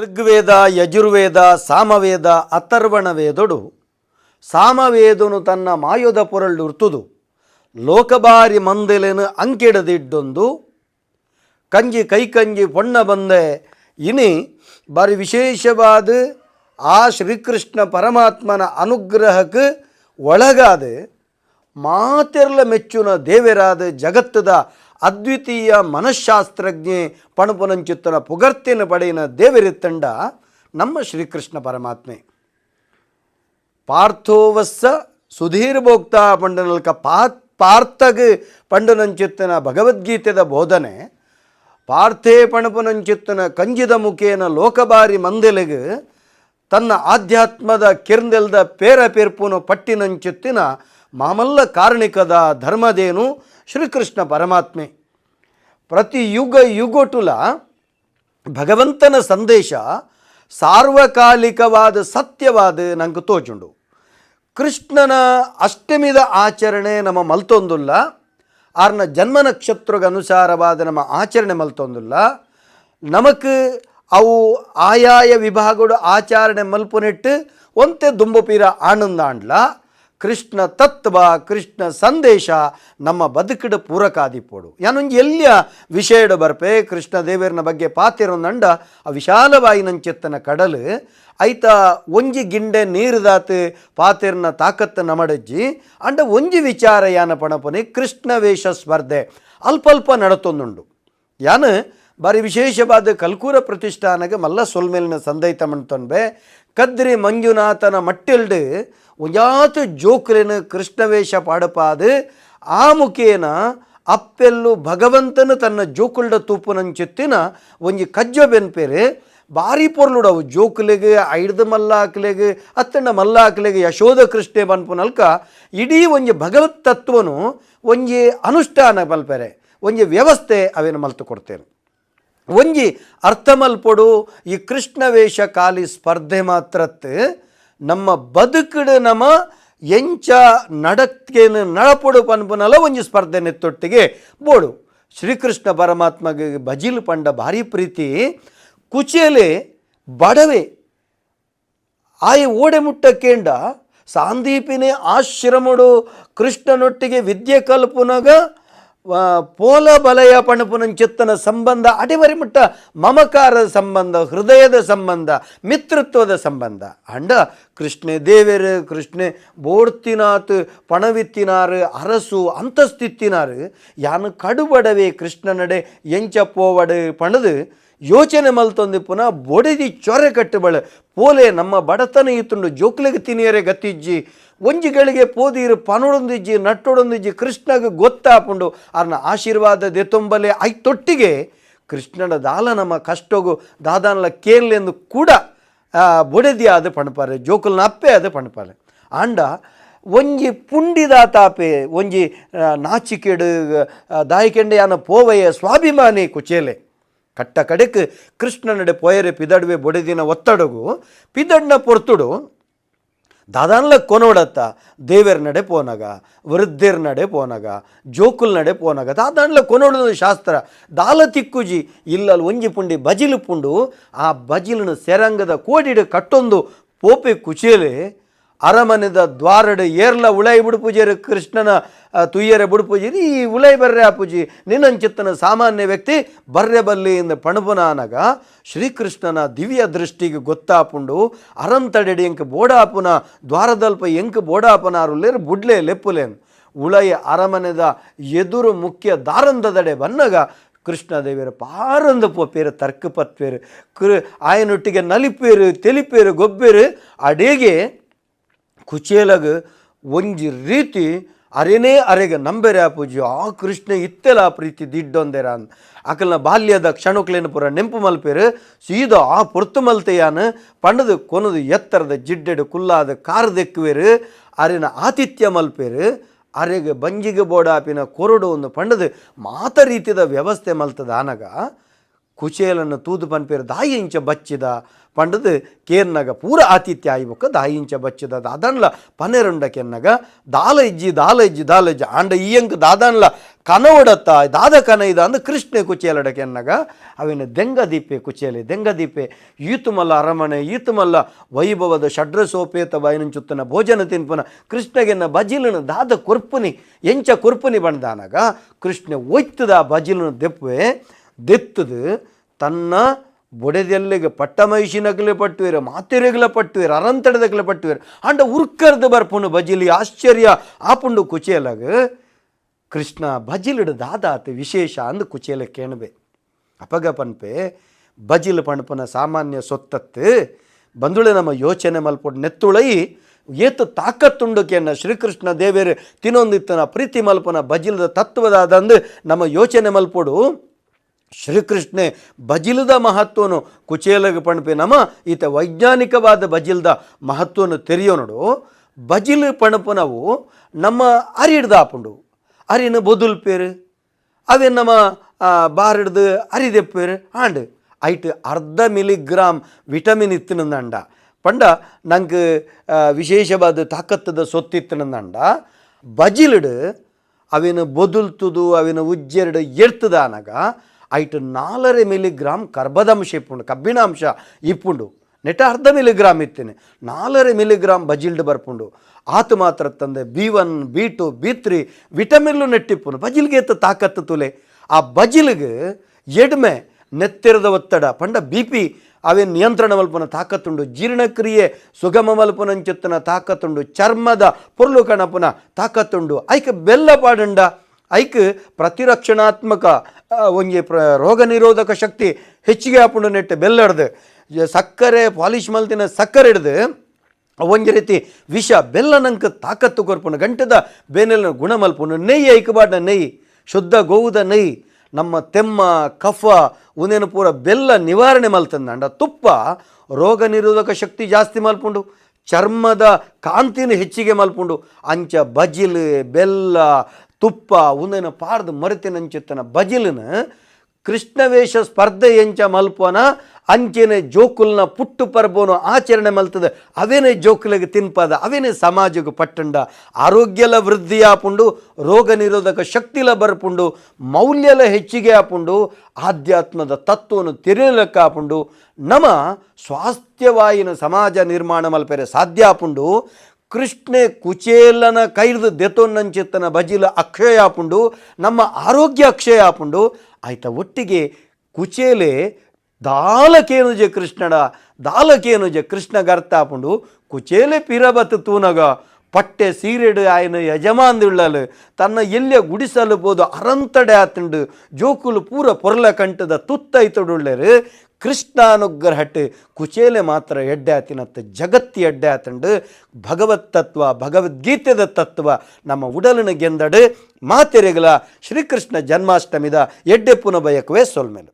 ಋಗ್ವೇದ, ಯಜುರ್ವೇದ, ಸಾಮವೇದ ಅಥರ್ವಣ ವೇದೊಡು ಸಾಮವೇದನು ತನ್ನ ಮಾಯುದ ಪೊರಳು ಉರ್ತುದು ಲೋಕಬಾರಿ ಮಂದೆಲೆನು ಅಂಕಿಡದಿಡ್ಡೊಂದು ಕಂಜಿ ಕೈಕಂಜಿ ಪೊಣ್ಣ ಬಂದೆ. ಇನಿ ಬಾರಿ ವಿಶೇಷವಾದ ಆ ಶ್ರೀಕೃಷ್ಣ ಪರಮಾತ್ಮನ ಅನುಗ್ರಹಕ್ಕೆ ಒಳಗಾದ. ಮಾತೆರ್ಲ ಮೆಚ್ಚುನ ದೇವರಾದ ಜಗತ್ತದ ಅದ್ವಿತೀಯ ಮನಃಶಾಸ್ತ್ರಜ್ಞೆ ಪಣಪುನಂಚಿತ್ತನ ಪುಗರ್ತಿನ ಪಡೆಯಿನ ದೇವರಿತ್ತಂಡ ನಮ್ಮ ಶ್ರೀಕೃಷ್ಣ ಪರಮಾತ್ಮೆ. ಪಾರ್ಥೋವಸ್ಸ ಸುಧೀರ್ ಭೋಕ್ತ ಪಂಡನಲ್ಕ ಪಾತ್ ಪಾರ್ಥಗ್ ಪಂಡನಂಚಿತ್ತನ ಭಗವದ್ಗೀತೆದ ಬೋಧನೆ, ಪಾರ್ಥೇ ಪಣಪುನಂಚಿತ್ತನ ಕಂಜಿದ ಮುಖೇನ ಲೋಕಬಾರಿ ಮಂದೆಲೆಗ್ ತನ್ನ ಆಧ್ಯಾತ್ಮದ ಕಿರ್ನೆಲ್ದ ಪೇರ ಪೇರ್ಪುನು ಪಟ್ಟಿನಂಚಿತ್ತಿನ ಮಾಮಲ್ಲ ಕಾರಣಿಕದ ಧರ್ಮದೇನು ಶ್ರೀಕೃಷ್ಣ ಪರಮಾತ್ಮೆ. ಪ್ರತಿ ಯುಗ ಯುಗೊಟುಲ ಭಗವಂತನ ಸಂದೇಶ ಸಾರ್ವಕಾಲಿಕವಾದ ಸತ್ಯವಾದ ನಂಗೆ ತೋಚುಂಡು ಕೃಷ್ಣನ ಅಷ್ಟಮಿದ ಆಚರಣೆ ನಮ್ಮ ಮಲ್ತೊಂದುಲ್ಲ. ಆರ್ನ ಜನ್ಮ ನಕ್ಷತ್ರಗ ಅನುಸಾರವಾದ ನಮ್ಮ ಆಚರಣೆ ಮಲ್ತೊಂದುಲ್ಲ. ನಮಕ್ ಅವು ಆಯಾಯ ವಿಭಾಗಗಳು ಆಚರಣೆ ಮಲ್ಪುನೆಟ್ಟು ಒಂತೆ ದುಂಬುಪೀರ ಆನಂದಾಂಡ್ಲ. ಕೃಷ್ಣ ತತ್ವ, ಕೃಷ್ಣ ಸಂದೇಶ ನಮ್ಮ ಬದುಕಿಡ ಆದಿಪೋಡು. ಯಾನೊಂದು ಎಲ್ಲಿಯ ವಿಷಯಡ ಬರ್ಪೆ, ಕೃಷ್ಣ ದೇವರನ ಬಗ್ಗೆ ಪಾತಿರೊಂದಂಡ ಆ ವಿಶಾಲವಾಯಿ ನಂಚೆತ್ತನ ಕಡಲು, ಐತ ಒಂಜಿ ಗಿಂಡೆ ನೀರು ದಾತು ಪಾತಿರ್ನ ತಾಕತ್ತ ನಮಡಜ್ಜಿ, ಅಂಡ ಒಂಜಿ ವಿಚಾರ ಯಾನ ಪಣಪನೆ ಕೃಷ್ಣ ವೇಷ ಸ್ಪರ್ಧೆ, ಅಲ್ಪ ಅಲ್ಪ ನಡತೊಂದುಂಡು. ಯಾನು ಬಾರಿ ವಿಶೇಷವಾದ ಕಲ್ಕೂರ ಪ್ರತಿಷ್ಠಾನಕ್ಕೆ ಮಲ್ಲ ಸೊಲ್ಮೇಲಿನ ಸಂದೈತ ಮಣ್ತೊನ್ಬೆ ಕದ್ರಿ ಮಂಜುನಾಥನ ಮಟ್ಟಿಲ್ಡು ಒಂಜಾತು ಜೋಕ್ರೆನು ಕೃಷ್ಣವೇಷ ಪಾಡಪಾದು ಆ ಮುಖೇನ ಅಪ್ಪೆಲ್ಲು ಭಗವಂತನು ತನ್ನ ಜೋಕುಲ್ಡ ತೂಪುನಂಚಿತ್ತಿನ ಒಂಜಿ ಕಜ್ಜ ಬೆನ್ಪೇರೆ ಬಾರಿ ಪೊರ್ಲುಡವು ಜೋಕುಲೆಗೆ, ಐಡ್ದ ಮಲ್ಲಾಕ್ಲೆಗೆ, ಅತ್ತಣ್ಣ ಮಲ್ಲಾಕ್ಲೆಗೆ ಯಶೋಧ ಕೃಷ್ಣೆ ಬನ್ಪುನಲ್ಕ ಇಡೀ ಒಂಜಿ ಭಗವತ್ ತತ್ವನು ಒಂಜಿ ಅನುಷ್ಠಾನ ಮಲ್ಪೆರೆ, ಒಂಜಿ ವ್ಯವಸ್ಥೆ ಅವೇನು ಮಲ್ತು ಕೊಡ್ತೇನೆ ಒಂಜಿ ಅರ್ಥಮಲ್ಪಡು, ಈ ಕೃಷ್ಣ ವೇಷ ಕಾಲಿ ಸ್ಪರ್ಧೆ ಮಾತ್ರತ್, ನಮ್ಮ ಬದುಕುಡು ನಮ ಎಂಚ ನಡಕ್ಕೇನು ನಳಪೊಡು ಪನ್ಪುನಲ ಒಂಜಿ ಸ್ಪರ್ಧೆ ನೆತ್ತೊಟ್ಟಿಗೆ ಬೋಡು. ಶ್ರೀಕೃಷ್ಣ ಪರಮಾತ್ಮಗೆ ಭಜಿಲ್ ಪಂಡ ಭಾರಿ ಪ್ರೀತಿ, ಕುಚೇಲೆ ಬಡವೆ ಆಯ ಓಡೆ ಮುಟ್ಟಕೇಂಡ ಸಾಂದೀಪಿನೇ ಆಶ್ರಮಡು ಕೃಷ್ಣನೊಟ್ಟಿಗೆ ವಿದ್ಯೆ ಕಲ್ಪುನಗ ಪೋಲ ಬಲಯ ಪಣಪುನಂಚಿತ್ತನ ಸಂಬಂಧ ಅಡಿವರಿ ಮುಟ್ಟ ಮಮಕಾರದ ಸಂಬಂಧ ಹೃದಯದ ಸಂಬಂಧ ಮಿತ್ರತ್ವದ ಸಂಬಂಧ ಅಂಡ ಕೃಷ್ಣೆ ದೇವೆರು ಕೃಷ್ಣೆ ಬೋಡ್ತಿನಾತ್ ಪಣವಿತ್ತಿನಾರು ಅರಸು ಅಂತಸ್ತಿತ್ತಿನಾರು ಯಾನು ಕಡುಬಡವೆ ಕೃಷ್ಣನಡೆ ಎಂಚ ಪೋವಡು ಪಣದು ಯೋಚನೆ ಮಲ್ತೊಂದು ಪುನಃ ಬೊಡೆದಿ ಚೊರೆ ಕಟ್ಟುಬಳ ಪೋಲೆ ನಮ್ಮ ಬಡತನ ಇತ್ತುಂಡು ಜೋಕ್ಲೆಗೆ ತಿನಿಯರೆ ಗತ್ತಿಜ್ಜಿ ಒಂಜಿಗಳಿಗೆ ಪೋದಿರು ಪನೊಡೊಂದಿಜ್ಜಿ ನಟ್ಟೊಡೊಂದಿಜ್ಜಿ ಕೃಷ್ಣಗೆ ಗೊತ್ತಾಪುಂಡು. ಅರ್ನ ಆಶೀರ್ವಾದ ದೆತುಂಬಲೆ ಐ ತೊಟ್ಟಿಗೆ ಕೃಷ್ಣನ ದಾಲ ನಮ್ಮ ಕಷ್ಟಗು ದಾದಾನಲ ಕೇರ್ಲೆಂದು ಕೂಡ ಬೊಡೆದಿ ಆದ ಪಣಪಾರೆ ಜೋಕುಲ್ನ ಅಪ್ಪೆ ಆದ ಪಣಪಾರೆ ಆಂಡ ಒಂಜಿ ಪುಂಡಿದಾತಾಪೆ ಒಂಜಿ ಆ, ನಾಚಿಕೆಡು ದಾಯಿಕೆಂಡೆ ಯಾನ ಪೋವಯ ಸ್ವಾಭಿಮಾನಿ ಕುಚೇಲೆ. ಕಟ್ಟ ಕಡೆಕ್ ಕೃಷ್ಣನಡೆ ಪೊಯರೆ ಪಿದಡ್ವೆ ಬೊಡೆದಿನ ಒತ್ತಡಗು ಪಿದಡ್ನ ಪೊರ್ತುಡು ದಾದಾನ್ಲ ಕೊನೋಡತ್ತ ದೇವರ ನಡೆ ಪೋನಗ, ವೃದ್ಧರ ನಡೆ ಪೋನಗ, ಜೋಕುಲ್ ನಡೆ ಪೋನಗ. ದಾದಾನ್ಲ ಕೊನೋಡದ ಶಾಸ್ತ್ರ. ದಾಲ ತಿಕ್ಕುಜಿ ಇಲ್ಲಲ್ಲಿ ಒಂಜಿ ಪುಂಡಿ ಬಜಿಲು ಪುಂಡು, ಆ ಬಜಿಲನ್ನು ಸೆರಂಗದ ಕೋಡಿಡು ಕಟ್ಟೊಂದು ಪೋಪೆ ಕುಚೇಲೆ ಅರಮನೆದ ದ್ವಾರಡ ಏರ್ಲ ಉಳೈ ಬುಡುಪುಜೇರು ಕೃಷ್ಣನ ತುಯ್ಯರೆ ಬುಡುಪುಜಿರಿ ಈ ಉಳೈ ಬರ್ರೆ ಪೂಜಿ. ನಿನ್ನಂಚಿತ್ತನ ಸಾಮಾನ್ಯ ವ್ಯಕ್ತಿ ಬರ್ರೆ ಬಲ್ಲಿ ಇಂದ ಪಣಪುನಾನಗ ಶ್ರೀಕೃಷ್ಣನ ದಿವ್ಯ ದೃಷ್ಟಿಗೆ ಗೊತ್ತಾಪುಂಡು. ಅರಂತಡೆಡಿ ಎಂಕ ಬೋಡಾಪುನ, ದ್ವಾರದಲ್ಪ ಎಂಕ ಬೋಡಾಪನಾರುಲ್ಲೇರು ಬುಡ್ಲೆ ಲೆಪ್ಪುಲೇನ್. ಉಳೆಯ ಅರಮನೆದ ಎದುರು ಮುಖ್ಯ ದಾರಂದದಡೆ ಬನ್ನಗ ಕೃಷ್ಣದೇವಿಯರು ಪಾರಂದ ಪೋಪೇರು ತರ್ಕ ಪತ್ಪೇರು ಕೃ, ಆಯನೊಟ್ಟಿಗೆ ನಲಿಪೇರು, ತೆಲಿಪೇರು, ಗೊಬ್ಬೇರು, ಅಡೇಗೆ ಕುಚೇಲಗ ಒಂಜಿ ರೀತಿ ಅರೆನೇ ಅರೆಗ ನಂಬೆರೆ ಆಪುಜಿ ಆ ಕೃಷ್ಣ ಇತ್ತೆಲ ಪ್ರೀತಿ ದಿಡ್ಡೊಂದೆರ ಅಂತ ಅಕಲ್ನ ಬಾಲ್ಯದ ಕ್ಷಣಕ್ಲೇನು ಪುರ ನೆಂಪು ಮಲ್ಪೇರು, ಸೀದಾ ಆ ಪೊರ್ತು ಮಲ್ತೆಯಾನ ಪಂಡದು ಕೊನದು ಎತ್ತರದ ಜಿಡ್ಡೆಡು ಕುಲ್ಲಾದ ಕಾರದೆಕ್ಕುವೆರು, ಅರೆನ ಆತಿಥ್ಯ ಮಲ್ಪೇರು, ಅರೆಗೆ ಬಂಜಿಗೆ ಬೋಡಾಪಿನ ಕೊರಡು ಒಂದು ಪಂಡದು ಮಾತ ರೀತಿದ ವ್ಯವಸ್ಥೆ ಮಲ್ತದ ಆನಗ ಕುಚೇಲನ್ನು ತೂದು ಪನ್ಪೇರು ದಾಯಿ ಇಂಚ ಬಚ್ಚಿದ ಪಂಡದು ಕೇರ್ನಗ ಪೂರ ಆತಿಥ್ಯ ಆಯ್ಬೊಕ್ಕ ದಾಯಿ ಇಂಚ ಬಚ್ಚಿದ ದಾದನ್ಲ ಪನ್ನೆರುಂಡ ಕೆನ್ನಗ, ದಾಲ ಇಜ್ಜಿ ಇಜ್ಜಿ ಆಂಡ ದಾದಾನ್ಲ ದಾದನ್ಲ ಕನವಡತ್ತ ದಾದ ಕನ ಇದ ಅಂದು ಕೃಷ್ಣೆ ಕುಚೇಲಡ ಕೆನ್ನಗ, ಅವಿನ ದೆಂಗ ದೀಪೆ ಕುಚೇಲೆ, ದೆಂಗ ದೀಪೆ, ಈತುಮಲ್ಲ ಅರಮನೆ, ಈತುಮಲ್ಲ ವೈಭವದ ಷಡ್ರ ಸೋಪೇತ ಬಯನಂಚುತ್ತನ ಭೋಜನ ತಿನ್ಪನ ಕೃಷ್ಣಗೆನ್ನ ಬಜಿಲನ ದಾದ ಕೊರ್ಪುನಿ, ಎಂಚ ಕೊರ್ಪುನಿ ಬಂದಾನಗ, ಕೃಷ್ಣ ಒಯ್ತದ ಬಜಿಲನ ದೆಪ್ಪೆ ದೆತ್ತದು ತನ್ನ ಬೊಡೆದೆಲ್ಲಿಗೆ ಪಟ್ಟಮೈಷಿನಗಲೆ ಪಟ್ಟುವೆರು ಮಾತೆರೆಗಲ ಪಟ್ಟುವೆರು ಅರಂತಡದಗಲ ಪಟ್ಟುವೆರು, ಅಂಡ ಉರ್ಕರ್ದು ಬರ್ಪುಂಡು ಬಜಿಲಿ ಆಶ್ಚರ್ಯ ಆಪುಂಡು ಕುಚೇಲಗ, ಕೃಷ್ಣ ಬಜಿಲಿಡ ದಾದಾತ ವಿಶೇಷ ಅಂದು ಕುಚೇಲ ಕೇಣಬೆ ಅಪಗ ಪನ್ಪೆ ಬಜಿಲ್ ಪಣಪನ ಸಾಮಾನ್ಯ ಸೊತ್ತತ್ತು, ಬಂದುಳೆ ನಮ್ಮ ಯೋಚನೆ ಮಲ್ಪೊಡು ನೆತ್ತುಳೈ, ಏತು ತಾಕತ್ತುಂಡು ಕೆನ್ನ ಶ್ರೀಕೃಷ್ಣ ದೇವೇರು ತಿನ್ನೊಂದಿತ್ತನ ಪ್ರೀತಿ ಮಲ್ಪನ ಬಜಿಲದ ತತ್ವದಾದಂದು ನಮ್ಮ ಯೋಚನೆ ಮಲ್ಪೊಡು. ಶ್ರೀಕೃಷ್ಣೆ ಬಜಿಲದ ಮಹತ್ವನು ಕುಚೇಲಗ ಪಣಪೆ ನಮ, ಈತ ವೈಜ್ಞಾನಿಕವಾದ ಬಜಿಲ್ದ ಮಹತ್ವನು ತೆರೆಯೋನಡು ಬಜಿಲ್ ನಾವು ನಮ್ಮ ಅರಿಡ್ದಾಪುಂಡು ಅರಿನ ಬೊದುಲ್ ಪೇರು ಅವೇ ನಮ್ಮ ಬಾರಿಡ್ದು ಪೇರು, ಆಂಡ್ ಐಟ್ ಅರ್ಧ ಮಿಲಿಗ್ರಾಮ್ ವಿಟಮಿನ್ ಇತ್ತಿನಂದಂಡ ಪಂಡ ನಂಗೆ ವಿಶೇಷವಾದ ತಾಕತ್ತದ ಸೊತ್ತಿತ್ತಿನಂದಂಡ ಬಜಿಲ್ಡು ಅವಿನ ಬೊದುಲ್ತುದು, ಅವಿನ ಉಜ್ಜೆರಡು ಎಡ್ತದ ನಾಲರೆ ಮಿಲಿಗ್ರಾಮ್ ಕರ್ಬದಂಶ ಇಪ್ಪುಂಡು, ಕಬ್ಬಿಣಾಂಶ ಇಪ್ಪುಂಡು. ನೆಟ ಅರ್ಧ ಮಿಲಿಗ್ರಾಮ್ ಇತ್ತೇನೆ. ನಾಲರೆ ಮಿಲಿಗ್ರಾಮ್ ಬಜಿಲ್ಡ್ ಬರ್ಪುಂಡು. ಆತು ಮಾತ್ರ ತಂದೆ, B one, B two, B three ವಿಟಮಿನ್ಲು ನೆಟ್ಟಿಪ್ಪುನು ಬಜಿಲ್ಗೆ ಎತ್ತ ತಾಕತ್ತು ತುಲೆ. ಆ ಬಜಿಲ್ಗೆ ಎಡ್ಮೆ ನೆತ್ತಿರದ ಒತ್ತಡ, ಪಂಡ ಬಿ ಪಿ ಅವೇ ನಿಯಂತ್ರಣ ಮಲ್ಪನ ತಾಕತ್ತುಂಡು. ಜೀರ್ಣಕ್ರಿಯೆ ಸುಗಮ ಮಲ್ಪನಂಚೆತ್ತನ ತಾಕತ್ತುಂಡು. ಚರ್ಮದ ಪೊರ್ಲು ಕಣಪುನ ತಾಕತ್ತುಂಡು. ಐಕ ಬೆಲ್ಲ ಪಾಡುಂಡ. ಐಕ್ ಪ್ರತಿರಕ್ಷಣಾತ್ಮಕ ಒಂಜಿ ಪ್ರ ರೋಗ ನಿರೋಧಕ ಶಕ್ತಿ ಹೆಚ್ಚಿಗೆ ಆಪುಂಡು ನೆಟ್ಟು ಬೆಲ್ಲ ಹಿಡ್ದು ಸಕ್ಕರೆ, ಪಾಲಿಶ್ ಮಲ್ತಿನ ಸಕ್ಕರೆ ಹಿಡ್ದು ಒಂಜಿ ರೀತಿ ವಿಷ, ಬೆಲ್ಲ ನಂಗೆ ತಾಕತ್ತು ಕೊರ್ಪುನ ಗಂಟದ ಬೇನೆಲ್ಲ ಗುಣ ನೈ ನೆಯ್ಯಿ ಐಕಬಾಡ್ನ ಶುದ್ಧ ಗೋವುದ ನೆಯ್ಯಿ, ನಮ್ಮ ತೆಮ್ಮ, ಕಫ ಉನೇನು ಪೂರ ಬೆಲ್ಲ ನಿವಾರಣೆ ಮಲ್ತಂದಂಡ ತುಪ್ಪ ರೋಗ ನಿರೋಧಕ ಶಕ್ತಿ ಜಾಸ್ತಿ ಮಲ್ಪುಂಡು, ಚರ್ಮದ ಕಾಂತಿನ ಹೆಚ್ಚಿಗೆ ಮಲ್ಪುಂಡು, ಅಂಚ ಬಜಿಲ್, ಬೆಲ್ಲ ತುಪ್ಪ, ಉಂದಿನ ಪಾರ್ದು ಮರೆತಿನಂಚಿತ್ತನ ಬಜಿಲನ ಕೃಷ್ಣವೇಷ ಸ್ಪರ್ಧೆ ಎಂಚ ಮಲ್ಪನ ಅಂಚೆನೆ ಜೋಕುಲ್ನ ಪುಟ್ಟು ಪರ್ಬೋನು ಆಚರಣೆ ಮಲ್ತದ. ಅವೇನೇ ಜೋಕುಲಿಗೆ ತಿನ್ಪದ, ಅವೇನೇ ಸಮಾಜಕ್ಕೆ ಪಟ್ಟಂಡ. ಆರೋಗ್ಯಲ ವೃದ್ಧಿ ಆಪುಂಡು ರೋಗ ನಿರೋಧಕ ಶಕ್ತಿಲ ಬರ್ಪುಂಡು, ಮೌಲ್ಯಲ ಹೆಚ್ಚಿಗೆ ಆಪುಂಡು ಆಧ್ಯಾತ್ಮದ ತತ್ವವನ್ನು ತಿರಿಯಲಕ್ಕ ಆಪುಂಡು ನಮ ಸ್ವಾಸ್ಥ್ಯವಾಯಿನ ಸಮಾಜ ನಿರ್ಮಾಣ ಮಲ್ಪೆರೆ ಸಾಧ್ಯ ಆಪುಂಡು ಕೃಷ್ಣೆ ಕುಚೇಲನ ಕೈರ್ದು ದೆತೊನ್ನಂಚಿತ್ತನ ಬಜಿಲ ಅಕ್ಷಯ ಆಪುಂಡು ನಮ್ಮ ಆರೋಗ್ಯ ಅಕ್ಷಯ ಆಪುಂಡು ಆಯ್ತ ಒಟ್ಟಿಗೆ ಕುಚೇಲೆ ದಾಲಕೇನುಜೆ ಕೃಷ್ಣಡ, ದಾಲಕೇನುಜೆ ಕೃಷ್ಣಗ ಕೃಷ್ಣ ಆಪುಂಡು ಕುಚೇಲೆ ಪಿರಬತ್ ತೂನಗ ಪಟ್ಟೆ ಸೀರೆಡು ಆಯ್ನ ಯಜಮಾನ್ದುಳ್ಳಲು, ತನ್ನ ಎಲ್ಲಿಯ ಗುಡಿಸಲು ಬೋದು ಅರಂತಡೆ ಆತುಂಡು, ಜೋಕುಲು ಪೂರ ಪೊರ್ಲ ಕಂಟದ ತುತ್ತೈತೊಡುಳ್ಳರು ಕೃಷ್ಣಾನುಗ್ರಹಟ್ ಕುಚೇಲೆ ಮಾತ್ರ ಎಡ್ಡೆ ಆತಿನತ್ತ ಜಗತ್ತಿ ಎಡ್ಡೆ ಆತಂಡು ಭಗವತ್ ತತ್ವ, ಭಗವದ್ಗೀತೆದ ತತ್ವ ನಮ್ಮ ಉಡಲಿನ ಗೆಂದಡು, ಮಾತೆರೆಗಲ ಶ್ರೀಕೃಷ್ಣ ಜನ್ಮಾಷ್ಟಮಿದ ಎಡ್ಡೆ ಪುನ ಬಯಕವೇ ಸೊಲ್ಮೆಲು